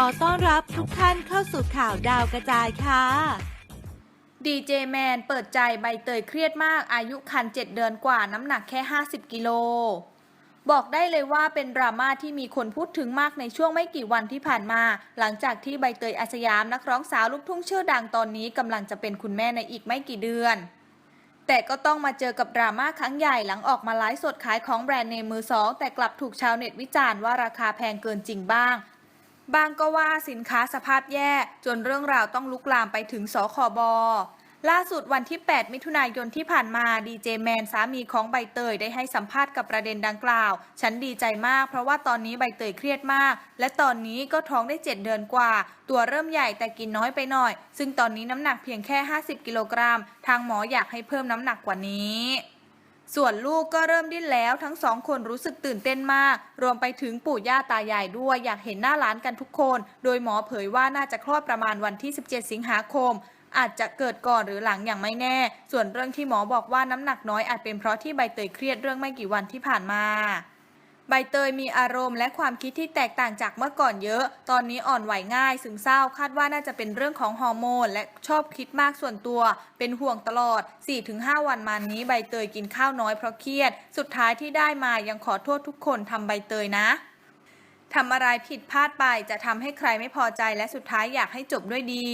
ขอต้อนรับทุกท่านเข้าสู่ข่าวดาวกระจายค่ะ ดีเจแมนเปิดใจใบเตยเครียดมากอายุคัน 7 เดือนกว่าน้ำหนักแค่ 50 กิโล บอกได้เลยว่าเป็นดราม่าที่มีคนพูดถึงมากในช่วงไม่กี่วันที่ผ่านมา หลังจากที่ใบเตยอาสยามนักร้องสาวลูกทุ่งชื่อดังตอนนี้กำลังจะเป็นคุณแม่ในอีกไม่กี่เดือนแต่ก็ต้องมาเจอกับดราม่าครั้งใหญ่หลังออกมาไลฟ์สดขายของแบรนด์เนมมือสองแต่กลับถูกชาวเน็ตวิจารณ์ว่าราคาแพงเกินจริงบ้าง บางก็ว่าสินค้าสภาพแย่จนเรื่องราวต้องลุกลามไปถึงสคบล่าสุดวันที่ 8 มิถุนายนที่ผ่านมาดีเจแมนสามีของใบเตยได้ให้สัมภาษณ์กับประเด็นดังกล่าว ฉันดีใจมากเพราะว่าตอนนี้ใบเตยเครียดมาก และตอนนี้ก็ท้องได้ 7 เดือนกว่า ตัวเริ่มใหญ่แต่กินน้อยไปหน่อย ซึ่งตอนนี้น้ำหนักเพียงแค่ 50 กิโลกรัม ทางหมออยากให้เพิ่มน้ำหนักกว่านี้ ส่วนลูกก็เริ่มดิ้นแล้วทั้งสองคนรู้สึกตื่นเต้นมาก รวมไปถึงปู่ย่าตายายด้วยอยากเห็นหน้าหลานกันทุกคน โดยหมอเผยว่าน่าจะคลอดประมาณวันที่ 17 สิงหาคม อาจจะเกิดก่อนหรือหลังอย่างไม่แน่ ส่วนเรื่องที่หมอบอกว่าน้ำหนักน้อยอาจเป็นเพราะที่ใบเตยเครียดเรื่องไม่กี่วันที่ผ่านมา ใบเตยมีอารมณ์และความคิดที่แตกต่างจากเมื่อก่อนเยอะ ตอนนี้อ่อนไหวง่ายซึมเศร้าคาดว่าน่าจะเป็นเรื่องของฮอร์โมน และชอบคิดมากส่วนตัว เป็นห่วงตลอด 4-5 วันมานี้ใบเตยกินข้าวน้อยเพราะเครียด สุดท้ายที่ได้มายังขอโทษทุกคนทำใบเตยนะทำอะไรผิดพลาดไปจะทำให้ใครไม่พอใจและสุดท้ายอยากให้จบด้วยดี